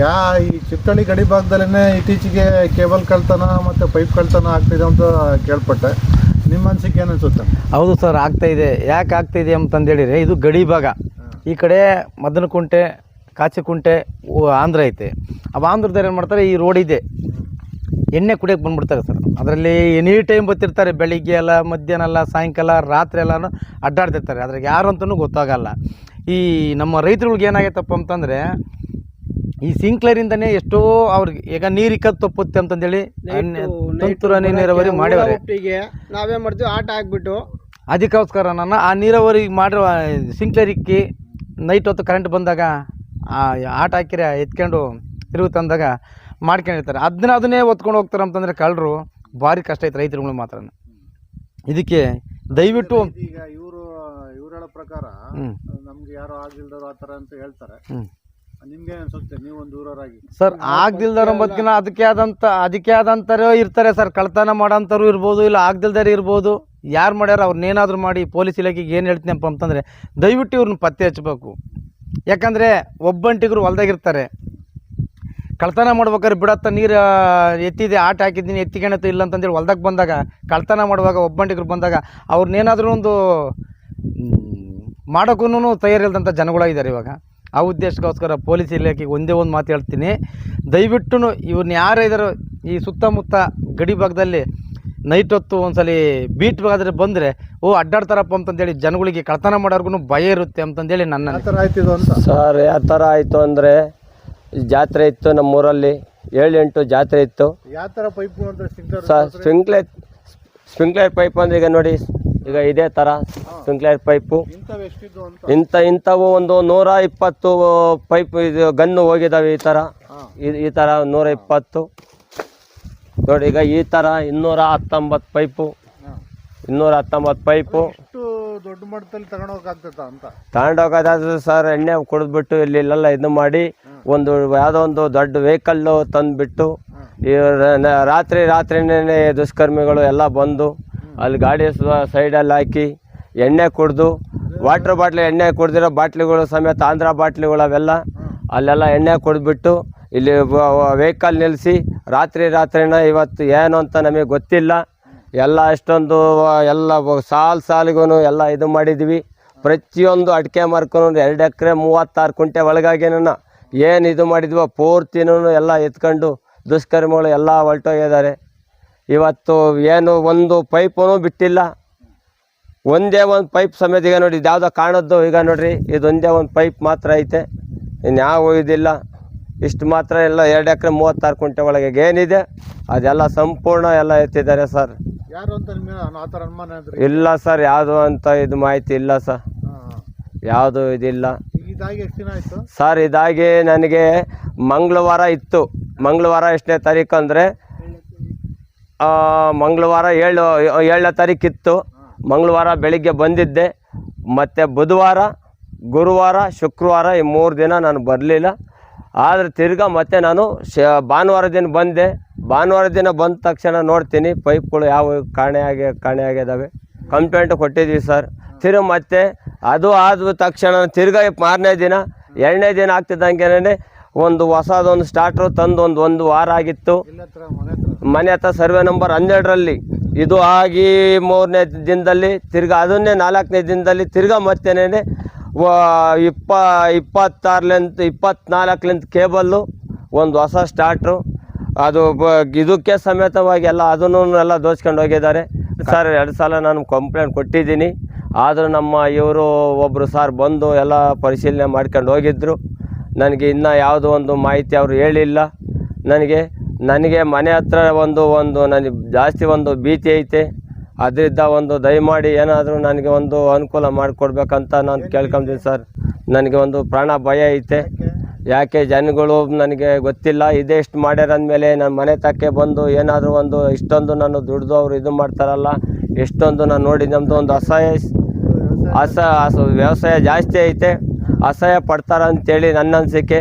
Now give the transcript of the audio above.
ಯಾ ಈ ಚಿತ್ತಳ್ಳಿ ಗಡಿ ಭಾಗದಲ್ಲೇ ಇತ್ತೀಚೆಗೆ ಕೇಬಲ್ ಕಳ್ತನ ಮತ್ತು ಪೈಪ್ ಕಳ್ತನ ಆಗ್ತಿದೆ ಅಂತ ಕೇಳ್ಪಟ್ಟೆ. ನಿಮ್ಮ ಅನಿಸಿಕೆ ಏನು ಅನ್ಸುತ್ತೆ ಹೌದು ಸರ್ ಆಗ್ತಾ ಇದೆ. ಯಾಕೆ ಆಗ್ತಾ ಇದೆ ಅಂತಂದೇಳಿದ್ರೆ ಇದು ಗಡಿ ಭಾಗ. ಈ ಕಡೆ ಮದನಕುಂಟೆ ಕಾಚಿಕುಂಟೆ ಆಂಧ್ರ ಐತೆ. ಅವ ಆಂಧ್ರದವ್ರು ಏನು ಮಾಡ್ತಾರೆ ಈ ರೋಡ್ ಇದೆ. ಎಣ್ಣೆ ಕುಡಿಯೋಕೆ ಬಂದ್ಬಿಡ್ತಾರೆ ಸರ್. ಅದರಲ್ಲಿ ಎನಿ ಟೈಮ್ ಬರ್ತಿರ್ತಾರೆ ಬೆಳಿಗ್ಗೆ ಎಲ್ಲ ಮಧ್ಯಾಹ್ನ ಎಲ್ಲ ಸಾಯಂಕಾಲ ರಾತ್ರಿ ಎಲ್ಲನೂ ಅಡ್ಡಾಡ್ತಿರ್ತಾರೆ. ಅದ್ರಾಗ ಯಾರು ಅಂತಲೂ ಗೊತ್ತಾಗಲ್ಲ. ಈ ನಮ್ಮ ರೈತರುಗಳಿಗೆ ಏನಾಗೈತಪ್ಪ ಅಂತಂದರೆ ಈ ಸಿಂಕ್ಲರಿಂದನೇ ಎಷ್ಟೋ ಅವ್ರಿಗೆ ಈಗ ನೀರು ತಪ್ಪುತ್ತೆ ಅಂತಂದೇಳಿ ತುಂತುರು ಹನಿ ನೀರಾವರಿ ಮಾಡ್ಯಾವ್ರೆ ಒಟ್ಟಿಗೆ ನಾವೇ ಮಾಡ್ತೀವಿ ಆಟ ಹಾಕ್ಬಿಟ್ಟು ಅದಕ್ಕೋಸ್ಕರ ನಾನು ಆ ನೀರಾವರಿ ಮಾಡಿರುವ ಸಿಂಕ್ಲರ್ ಇಕ್ಕಿ ನೈಟ್ ಹೊತ್ತು ಕರೆಂಟ್ ಬಂದಾಗ ಆ ಆಟ ಹಾಕಿರ ಎತ್ಕೊಂಡು ತಿರುಗಿ ತಂದಾಗ ಮಾಡ್ಕೊಂಡಿರ್ತಾರೆ ಅದನ್ನ ಅದನ್ನೇ ಒತ್ಕೊಂಡು ಹೋಗ್ತಾರೆ ಅಂತಂದರೆ ಕಳ್ಳರು ಭಾರಿ ಕಷ್ಟ ಐತೆ ರೈತರುಗಳು ಮಾತ್ರ. ಇದಕ್ಕೆ ದಯವಿಟ್ಟು ಈಗ ಇವರು ಇವರ ಹೇಳೋ ಪ್ರಕಾರ ನಮ್ಗೆ ಯಾರು ಆಗಿಲ್ದವ್ರು ಆ ಥರ ಅಂತ ಹೇಳ್ತಾರೆ. ಸರ್ ಆಗ್ದಿಲ್ದಾರ ಬದುಕಿನ ಅದಕ್ಕೆ ಆದಂತ ಅದಕ್ಕೆ ಆದಂತಾರೋ ಇರ್ತಾರೆ ಸರ್ ಕಳ್ತನ ಮಾಡೋಂಥವ್ರು ಇರ್ಬೋದು ಇಲ್ಲ ಆಗ್ದಿಲ್ದಾರೆ ಇರ್ಬೋದು. ಯಾರು ಮಾಡ್ಯಾರ ಅವ್ರನ್ನೇನಾದರೂ ಮಾಡಿ ಪೊಲೀಸ್ ಇಲಾಖೆಗೆ ಏನು ಹೇಳ್ತೀನಪ್ಪ ಅಂತಂದರೆ ದಯವಿಟ್ಟು ಇವ್ರನ್ನ ಪತ್ತೆ ಹಚ್ಚಬೇಕು. ಯಾಕಂದರೆ ಒಬ್ಬಂಟಿಗರು ಹೊಲ್ದಾಗಿರ್ತಾರೆ. ಕಳ್ತನ ಮಾಡ್ಬೇಕಾದ್ರೆ ಬಿಡತ್ತ ನೀರು ಎತ್ತಿದೆ ಆಟ ಹಾಕಿದ್ದೀನಿ ಎತ್ತಿಗೆಣತ್ತು ಇಲ್ಲ ಅಂತಂದೇಳಿ ಹೊಲ್ದಾಗ ಬಂದಾಗ ಕಳ್ತನ ಮಾಡುವಾಗ ಒಬ್ಬಂಟಿಗರು ಬಂದಾಗ ಅವ್ರನ್ನೇನಾದರೂ ಒಂದು ಮಾಡೋಕ್ಕೂ ತಯಾರಿಲ್ದಂಥ ಜನಗಳಾಗಿದ್ದಾರೆ ಇವಾಗ. ಆ ಉದ್ದೇಶಕ್ಕೋಸ್ಕರ ಪೊಲೀಸ್ ಇಲಾಖೆಗೆ ಒಂದೇ ಒಂದು ಮಾತು ಹೇಳ್ತೀನಿ. ದಯವಿಟ್ಟು ಇವ್ರನ್ನ ಯಾರೇ ಇದ್ದಾರೋ ಈ ಸುತ್ತಮುತ್ತ ಗಡಿ ಭಾಗದಲ್ಲಿ ನೈಟ್ ಹೊತ್ತು ಒಂದ್ಸಲಿ ಬೀಟ್ ಆದರೆ ಬಂದರೆ ಓ ಅಡ್ಡಾಡ್ತಾರಪ್ಪ ಅಂತಂದೇಳಿ ಜನಗಳಿಗೆ ಕಳ್ತನ ಮಾಡೋರ್ಗು ಭಯ ಇರುತ್ತೆ ಅಂತಂದೇಳಿ ನನ್ನ ಆ ಥರ ಆಯ್ತಿದು ಅಂತ? ಸರ್ ಯಾವ ಥರ ಆಯಿತು ಅಂದರೆ ಜಾತ್ರೆ ಇತ್ತು ನಮ್ಮೂರಲ್ಲಿ ಏಳೆಂಟು ಎಂಟು ಜಾತ್ರೆ ಇತ್ತು. ಯಾವ ಥರ ಪೈಪು ಅಂದ್ರೆ ಸರ್ ಸ್ಪ್ರಿಂಕ್ಲರ್ ಸ್ಪ್ರಿಂಕ್ಲರ್ ಪೈಪ್ ಅಂದ್ರೆ ಈಗ ನೋಡಿ ಈಗ ಇದೇ ಥರ ಸ್ಪ್ರಿಂಕ್ಲರ್ ಪೈಪು. ಇಂಥ ಇಂಥವು ಒಂದು ನೂರ ಇಪ್ಪತ್ತು ಪೈಪ್ ಇದು ಗನ್ನು ಹೋಗಿದ್ದಾವೆ ಈ ಥರ. ಈ- ಥರ ನೂರ ಇಪ್ಪತ್ತು ನೋಡಿ ಈಗ ಈ ಥರ ಇನ್ನೂರ ಹತ್ತೊಂಬತ್ತು ಪೈಪು. ಇನ್ನೂರ ಹತ್ತೊಂಬತ್ತು ಪೈಪು. ದೊಡ್ಡ ಮಟ್ಟದಲ್ಲಿ ಅಂತ? ತಗೊಂಡೋಗೋದಾದ್ರೆ ಸರ್ ಎಣ್ಣೆ ಕುಡಿದ್ಬಿಟ್ಟು ಇಲ್ಲಿ ಇಲ್ಲೆಲ್ಲ ಇದು ಮಾಡಿ ಒಂದು ಯಾವುದೋ ಒಂದು ದೊಡ್ಡ ವೆಹಿಕಲ್ಲು ತಂದುಬಿಟ್ಟು ರಾತ್ರಿ ರಾತ್ರಿನೇ ದುಷ್ಕರ್ಮಿಗಳು ಎಲ್ಲ ಬಂದು ಅಲ್ಲಿ ಗಾಡಿ ಸೈಡಲ್ಲಿ ಹಾಕಿ ಎಣ್ಣೆ ಕುಡಿದು ವಾಟ್ರ್ ಬಾಟ್ಲಿ ಎಣ್ಣೆ ಕುಡ್ದಿರೋ ಬಾಟ್ಲಿಗಳು ಸಮೇತ ಆಂಧ್ರ ಬಾಟ್ಲಿಗಳು ಅವೆಲ್ಲ, ಅಲ್ಲೆಲ್ಲ ಎಣ್ಣೆ ಕುಡಿದ್ಬಿಟ್ಟು ಇಲ್ಲಿ ವೆಹಿಕಲ್ ನಿಲ್ಲಿಸಿ ರಾತ್ರಿ ರಾತ್ರಿನ ಇವತ್ತು ಏನು ಅಂತ ನಮಗೆ ಗೊತ್ತಿಲ್ಲ. ಎಲ್ಲ ಅಷ್ಟೊಂದು ಎಲ್ಲ ಸಾಲು ಸಾಲಿಗೂ ಎಲ್ಲ ಇದು ಮಾಡಿದ್ವಿ ಪ್ರತಿಯೊಂದು ಅಡಿಕೆ ಮರಕ್ಕೂ ಎರಡು ಎಕರೆ ಮೂವತ್ತಾರು ಕುಂಟೆ ಒಳಗಾಗಿನ ಏನು ಇದು ಮಾಡಿದ್ವೋ ಪೂರ್ತಿನೂ ಎಲ್ಲ ಎತ್ಕೊಂಡು ದುಷ್ಕರ್ಮಿಗಳು ಎಲ್ಲ ಹೊರಟೋಗಿದ್ದಾರೆ. ಇವತ್ತು ಏನು ಒಂದು ಪೈಪೂ ಬಿಟ್ಟಿಲ್ಲ. ಒಂದೇ ಒಂದು ಪೈಪ್ ಸಮೇತ ಈಗ ನೋಡಿ ಇದು ಯಾವುದೋ ಕಾಣದ್ದು ಈಗ ನೋಡ್ರಿ ಇದೊಂದೇ ಒಂದು ಪೈಪ್ ಮಾತ್ರ ಐತೆ. ಇನ್ಯಾವ ಇದಿಲ್ಲ. ಇಷ್ಟು ಮಾತ್ರ ಎಲ್ಲ ಎರಡು ಎಕರೆ ಮೂವತ್ತಾರು ಕುಂಟೆ ಒಳಗೆ ಏನಿದೆ ಅದೆಲ್ಲ ಸಂಪೂರ್ಣ ಎಲ್ಲ ಎತ್ತಿದ್ದಾರೆ ಸರ್. ಇಲ್ಲ ಸರ್ ಯಾವುದು ಅಂತ ಇದು ಮಾಹಿತಿ ಇಲ್ಲ ಸರ್. ಯಾವುದು ಇದಿಲ್ಲ. ಸರ್ ಇದಾಗಿ ನನಗೆ ಮಂಗಳವಾರ ಇತ್ತು. ಮಂಗಳವಾರ ಎಷ್ಟನೇ ತಾರೀಕು ಅಂದರೆ ಮಂಗಳವಾರ ಏಳು ಏಳನೇ ತಾರೀಕು ಇತ್ತು ಮಂಗಳವಾರ ಬೆಳಿಗ್ಗೆ ಬಂದಿದ್ದೆ. ಮತ್ತು ಬುಧವಾರ ಗುರುವಾರ ಶುಕ್ರವಾರ ಈ ಮೂರು ದಿನ ನಾನು ಬರಲಿಲ್ಲ. ಆದರೆ ತಿರ್ಗಾ ಮತ್ತೆ ನಾನು ಶ ಭಾನುವಾರ ದಿನ ಬಂದೆ. ಭಾನುವಾರ ದಿನ ಬಂದ ತಕ್ಷಣ ನೋಡ್ತೀನಿ ಪೈಪ್ಗಳು ಯಾವ ಕಾಣೆಯಾಗಿ ಕಾಣೆಯಾಗಿದ್ದಾವೆ ಕಂಪ್ಲೇಂಟ್ ಕೊಟ್ಟಿದ್ವಿ ಸರ್. ತಿರು ಮತ್ತೆ ಅದು ಆದ ತಕ್ಷಣ ತಿರ್ಗಾ ಮಾರನೇ ದಿನ ಎರಡನೇ ದಿನ ಆಗ್ತಿದ್ದಂಗೆನೇ ಒಂದು ಹೊಸದೊಂದು ಸ್ಟಾರ್ಟ್ರು ತಂದು ಒಂದು ಒಂದು ವಾರ ಆಗಿತ್ತು. ಮನೆ ಮನೆ ಹತ್ರ. ಸರ್ವೆ ನಂಬರ್ ಹನ್ನೆರಡರಲ್ಲಿ. ಇದು ಆಗಿ ಮೂರನೇ ದಿನದಲ್ಲಿ ತಿರ್ಗಾ ಅದನ್ನೇ ನಾಲ್ಕನೇ ದಿನದಲ್ಲಿ ತಿರ್ಗಾ ಮತ್ತೇನೇ ಇಪ್ಪ, ಇಪ್ಪತ್ತಾರಲಿಂತ, ಇಪ್ಪತ್ನಾಲ್ಕಲಿಂತ ಕೇಬಲ್ಲು, ಒಂದು ಹೊಸ ಸ್ಟಾರ್ಟ್ರು ಅದು ಬ, ಇದಕ್ಕೆ ಸಮೇತವಾಗಿ ಎಲ್ಲ ಅದನ್ನು ಎಲ್ಲ ದೋಚ್ಕೊಂಡು ಹೋಗಿದ್ದಾರೆ. ಸರ್, ಎರಡು ಸಲ ನಾನು ಕಂಪ್ಲೇಂಟ್ ಕೊಟ್ಟಿದ್ದೀನಿ. ಆದರೂ ನಮ್ಮ ಇವರು ಒಬ್ಬರು ಸರ್ ಬಂದು ಎಲ್ಲ ಪರಿಶೀಲನೆ ಮಾಡ್ಕೊಂಡು ಹೋಗಿದ್ದರು ನನಗೆ ಇನ್ನೂ ಯಾವುದೋ ಒಂದು ಮಾಹಿತಿ ಅವರು ಹೇಳಿಲ್ಲ. ನನಗೆ ನನಗೆ ಮನೆ ಹತ್ರ ಒಂದು ಒಂದು ನನಗೆ ಜಾಸ್ತಿ ಒಂದು ಭೀತಿ ಐತೆ. ಅದರಿಂದ ಒಂದು ದಯಮಾಡಿ ಏನಾದರೂ ನನಗೆ ಒಂದು ಅನುಕೂಲ ಮಾಡಿಕೊಡ್ಬೇಕಂತ ನಾನು ಕೇಳ್ಕೊಂತೀನಿ ಸರ್. ನನಗೆ ಒಂದು ಪ್ರಾಣ ಭಯ ಐತೆ. ಯಾಕೆ ಜನಗಳು ನನಗೆ ಗೊತ್ತಿಲ್ಲ. ಇದೇ ಇಷ್ಟು ಮಾಡ್ಯಾರ ಅಂದಮೇಲೆ ನನ್ನ ಮನೆ ತಕ್ಕೆ ಬಂದು ಏನಾದರೂ ಒಂದು ಇಷ್ಟೊಂದು ನಾನು ದುಡ್ದು ಅವರು ಇದು ಮಾಡ್ತಾರಲ್ಲ ಎಷ್ಟೊಂದು ನಾನು ನೋಡಿ ನಮ್ಮದು ಒಂದು ಅಸಹಾಯ ಅಸ ವ್ಯವಸಾಯ ಜಾಸ್ತಿ ಐತೆ. ಅಸಹಾಯ ಪಡ್ತಾರ ಅಂತೇಳಿ ನನ್ನ ಅನಿಸಿಕೆ.